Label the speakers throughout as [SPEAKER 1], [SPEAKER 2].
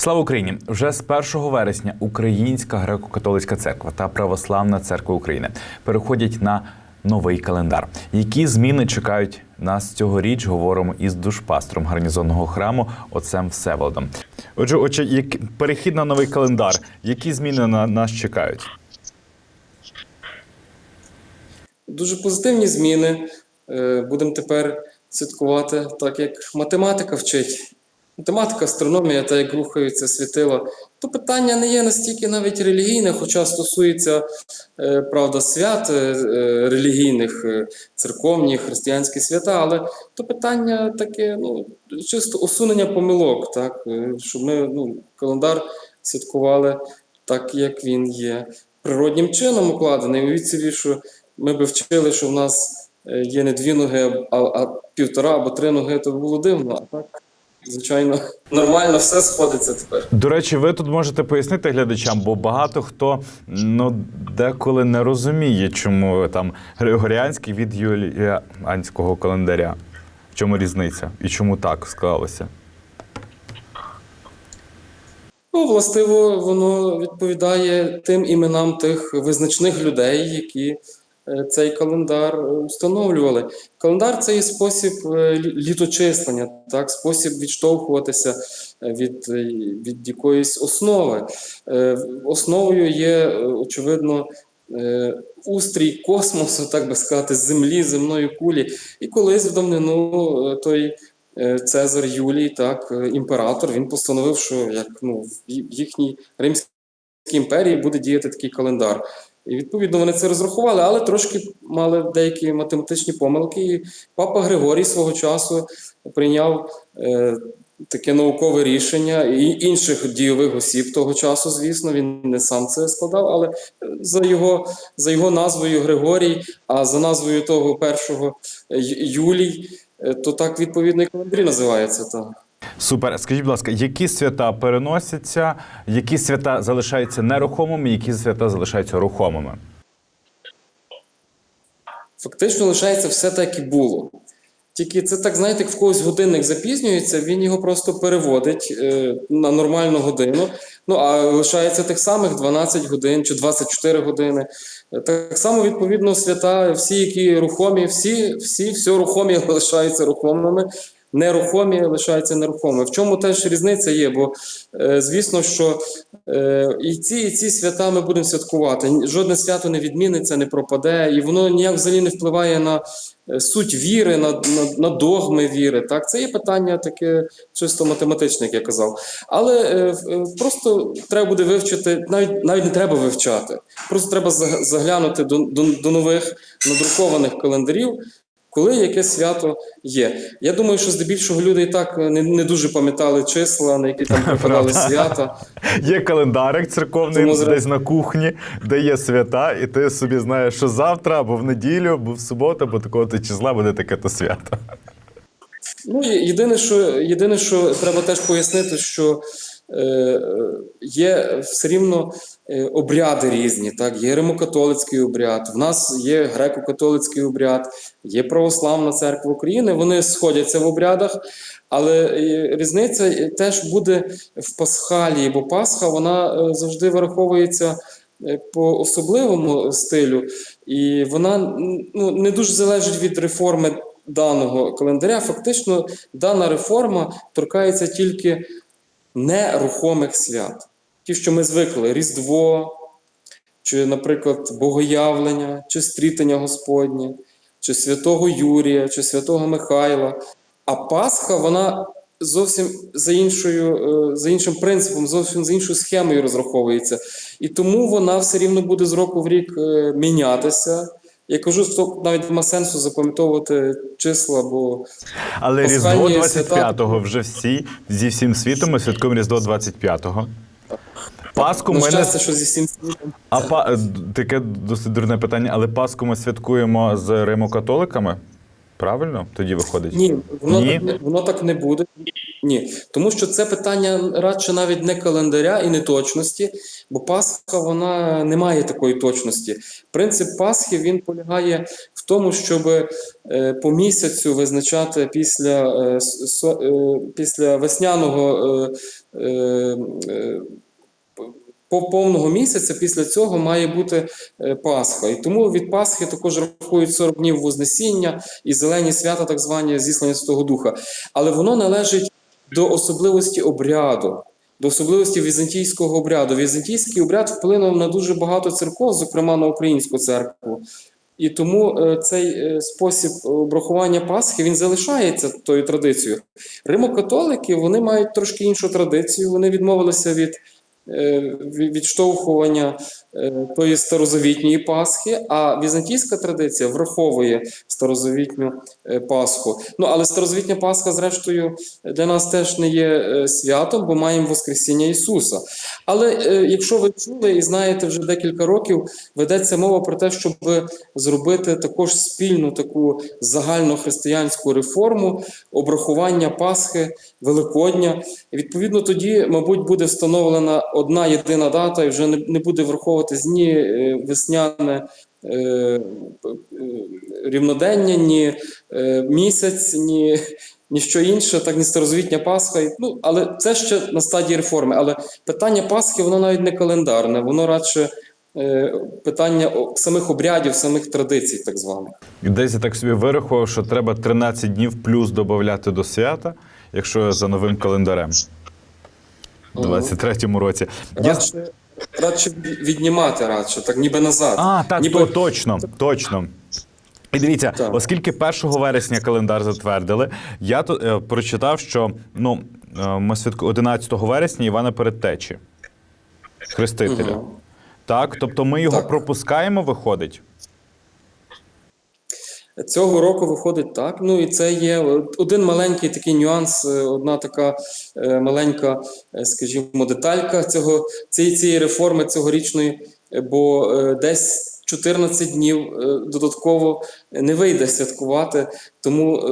[SPEAKER 1] Слава Україні! Вже з 1 вересня Українська греко-католицька церква та Православна церква України переходять на новий календар. Які зміни чекають нас цьогоріч? Говоримо із душпастром гарнізонного храму отцем Всеволодом. Отже, отже, як перехід на новий календар. Які зміни на нас чекають?
[SPEAKER 2] Дуже позитивні зміни. Е, Будемо тепер святкувати так, як математика вчить. Математика, астрономія, та як рухаються світила, то питання не є настільки навіть релігійне, хоча стосується е, правда свят е, е, релігійних, церковні, християнські свята, але то питання таке, ну, чисто усунення помилок, так, щоб ми ну, календар святкували так, як він є. Природнім чином укладений. Уявіть собі, що ми би вчили, що в нас є не дві ноги, а, а півтора або три ноги, то було дивно. А так, звичайно, нормально все сходиться тепер.
[SPEAKER 1] До речі, ви тут можете пояснити глядачам, бо багато хто ну деколи не розуміє, чому там Григоріанський від юліанського календаря. В чому різниця і чому так склалося?
[SPEAKER 2] Ну, властиво, воно відповідає тим іменам тих визначних людей, які цей календар е, встановлювали. Календар це є спосіб е, літочислення, так, спосіб відштовхуватися е, від, е, від якоїсь основи. Е, Основою є, е, очевидно, е, устрій космосу, так би сказати, землі, земної кулі. І колись в давнину е, той е, Цезар Юлій, так, е, імператор, він постановив, що як ну, в їхній Римській імперії буде діяти такий календар. І відповідно вони це розрахували, але трошки мали деякі математичні помилки. І папа Григорій свого часу прийняв е, таке наукове рішення і інших дійових осіб того часу, звісно, він не сам це складав, але за його, за його назвою Григорій, а за назвою того першого Юлій, е, то так відповідно і календарі називається. Так.
[SPEAKER 1] Супер. Скажіть, будь ласка, які свята переносяться, які свята залишаються нерухомими, які свята залишаються рухомими?
[SPEAKER 2] Фактично лишається все так, і було. Тільки це так, знаєте, як в когось годинник запізнюється, він його просто переводить е, на нормальну годину. Ну а лишається тих самих 12 годин чи 24 години. Е, Так само, відповідно, свята, всі, які рухомі, всі, всі, все рухомі лишаються рухомими. Нерухомі лишаються нерухомими. В чому теж різниця є? Бо е, звісно, що е, і ці, і ці свята ми будемо святкувати. Жодне свято не відміниться, не пропаде, і воно ніяк взагалі не впливає на е, суть віри, на, на, на догми віри. Так, це є питання таке чисто математичне, як я казав. Але просто треба буде вивчити, навіть навіть не треба вивчати. Просто треба за- заглянути до, до, до нових надрукованих календарів. Коли яке свято є. Я думаю, що здебільшого люди і так не, не дуже пам'ятали числа, на які там припадали свята.
[SPEAKER 1] Є календарик церковний
[SPEAKER 2] Тому
[SPEAKER 1] десь на кухні, де є свята, і ти собі знаєш, що завтра, або в неділю, або в суботу, або такого то числа буде таке то свято.
[SPEAKER 2] Ну, єдине, що, єдине, що треба теж пояснити, що е, є все рівно обряди різні. Так? Є римокатолицький обряд, в нас є греко-католицький обряд, є православна церква України. Вони сходяться в обрядах, але е, різниця е, теж буде в Пасхалії, бо Пасха вона е, завжди вираховується. е, По особливому стилю, і вона ну, не дуже залежить від реформи даного календаря. Фактично, дана реформа торкається тільки нерухомих свят. Ті, що ми звикли: Різдво, чи, наприклад, Богоявлення, чи стрітення Господнє, чи святого Юрія, чи святого Михайла. А Пасха, вона зовсім за, іншою, е, за іншим принципом, зовсім за іншою схемою розраховується. І тому вона все рівно буде з року в рік е, мінятися. Я кажу, що навіть нема сенсу запам'ятовувати числа, бо
[SPEAKER 1] Але Різдво
[SPEAKER 2] свята-
[SPEAKER 1] 25-го вже всі зі всім світом ми святкуємо Різдво 25-го. Пасху
[SPEAKER 2] на
[SPEAKER 1] ми не
[SPEAKER 2] що зі всім
[SPEAKER 1] а па... таке досить дурне питання, але Пасху ми святкуємо з римокатоликами. Правильно? Тоді виходить.
[SPEAKER 2] Ні, воно,
[SPEAKER 1] Ні?
[SPEAKER 2] Так, воно так не буде. Ні, тому що це питання радше навіть не календаря і не точності, бо Пасха вона не має такої точності. Принцип Пасхи він полягає в тому, щоб е, по місяцю визначати після, е, со- е, після весняного. Е, е, по повного місяця після цього має бути е, Пасха. І тому від Пасхи також рахують 40 днів Вознесіння і зелені свята, так звані зіслання Святого Духа. Але воно належить до особливості обряду. До особливості візантійського обряду. Візантійський обряд вплинув на дуже багато церков, зокрема на українську церкву. І тому е, цей е, спосіб обрахування Пасхи він залишається тою традицією. Римокатолики вони мають трошки іншу традицію. Вони відмовилися від- відштовхування е, тої старозавітньої Пасхи, а візантійська традиція враховує старозавітню е, Пасху. Ну але старозавітня Пасха, зрештою, для нас теж не є е, святом, бо маємо Воскресіння Ісуса. Але е, якщо ви чули і знаєте, вже декілька років ведеться мова про те, щоб зробити також спільну таку загальнохристиянську реформу обрахування Пасхи, Великодня. Відповідно тоді, мабуть, буде встановлена одна єдина дата, і вже не, буде враховуватись ні е, весняне. е, Рівнодення, ні е, місяць, ні, що інше, так ні старозвітня Пасха. Ну, але це ще на стадії реформи. Але питання Пасхи, воно навіть не календарне, воно радше питання самих обрядів, самих традицій, так званих.
[SPEAKER 1] Десь я так собі вирахував, що треба 13 днів плюс додати до свята, якщо за новим календарем. У 23-му році.
[SPEAKER 2] Радше, радше віднімати, радше, так ніби назад.
[SPEAKER 1] А, так,
[SPEAKER 2] ніби...
[SPEAKER 1] то, точно, точно. І дивіться,
[SPEAKER 2] Так.
[SPEAKER 1] оскільки 1 вересня календар затвердили, я тут е, прочитав, що ну, е, ми святкуємо 11 вересня Івана Передтечі, Хрестителя.
[SPEAKER 2] Угу.
[SPEAKER 1] Так, тобто ми його
[SPEAKER 2] Так.
[SPEAKER 1] пропускаємо, виходить.
[SPEAKER 2] Цього року виходить так. Ну і це є один маленький такий нюанс, е, одна така е, маленька, е, скажімо, деталька цього цієї, цієї реформи цьогорічної, бо десь 14 днів додатково не вийде святкувати, тому.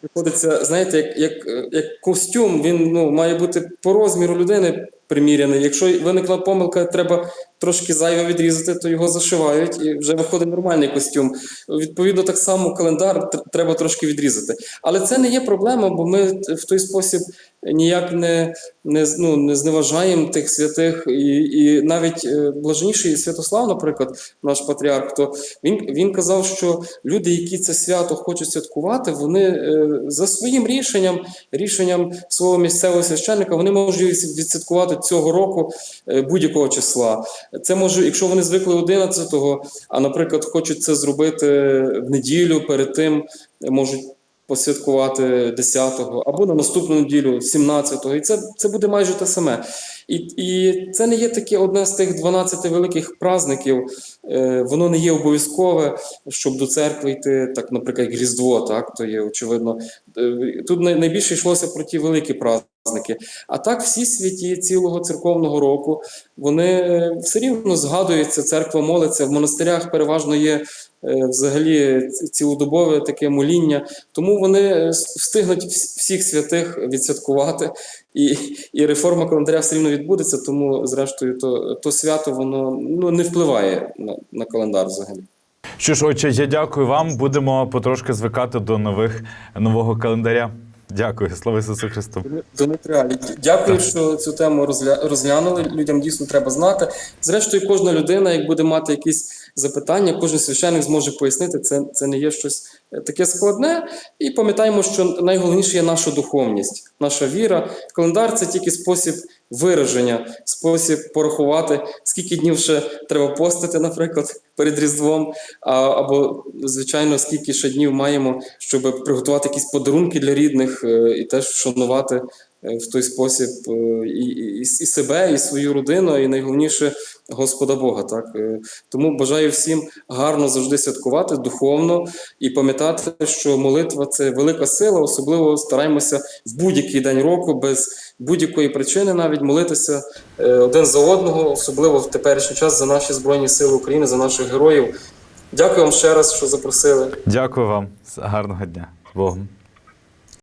[SPEAKER 2] Приходиться, знаєте, як, як, як костюм, він ну, має бути по розміру людини приміряний. Якщо виникла помилка, треба трошки зайве відрізати, то його зашивають і вже виходить нормальний костюм. Відповідно, так само календар треба трошки відрізати. Але це не є проблема, бо ми в той спосіб ніяк не, не, ну, не зневажаємо тих святих. І, і навіть е, блаженніший Святослав, наприклад, наш патріарх, то він, він казав, що люди, які це свято хочуть святкувати, вони е, за своїм рішенням, рішенням свого місцевого священника, вони можуть відсвяткувати цього року е, будь-якого числа. Це може, якщо вони звикли 11-го, а, наприклад, хочуть це зробити в неділю перед тим, можуть посвяткувати 10-го, або на наступну неділю, 17-го. І це, це буде майже те саме. І, і це не є таке одне з тих 12 великих праздників. Е, воно не є обов'язкове, щоб до церкви йти, так, наприклад, як Різдво, так, то є очевидно. Е, Тут найбільше йшлося про ті великі праздники. А так, всі святі цілого церковного року, вони е, все рівно згадуються, церква молиться. В монастирях переважно є взагалі цілодобове таке моління. Тому вони е, встигнуть всіх святих відсвяткувати, і, і реформа календаря все рівно відбудеться. Тому, зрештою, то, то свято воно ну, не впливає на, на календар взагалі.
[SPEAKER 1] Що ж, отче, я дякую вам. Будемо потрошки звикати до нових нового календаря. Дякую, слава Ісусу Христу.
[SPEAKER 2] Дмитріалі, дякую, що цю тему розгля- розглянули. Людям дійсно треба знати. Зрештою, кожна людина, як буде мати якісь запитання, кожен священник зможе пояснити. Це, це не є щось е, таке складне. І пам'ятаємо, що найголовніше є наша духовність, наша віра. Календар це тільки спосіб вираження, спосіб порахувати, скільки днів ще треба постити, наприклад, перед Різдвом, або, звичайно, скільки ще днів маємо, щоб приготувати якісь подарунки для рідних е, і теж вшанувати в той спосіб е, і, і, і себе, і свою родину, і найголовніше Господа Бога. Так? Е, Тому бажаю всім гарно завжди святкувати духовно і пам'ятати, що молитва це велика сила, особливо стараємося в будь-який день року без будь-якої причини навіть молитися е, один за одного, особливо в теперішній час за наші Збройні Сили України, за наших героїв. Дякую вам ще раз, що запросили.
[SPEAKER 1] Дякую вам. Гарного дня. З Богом.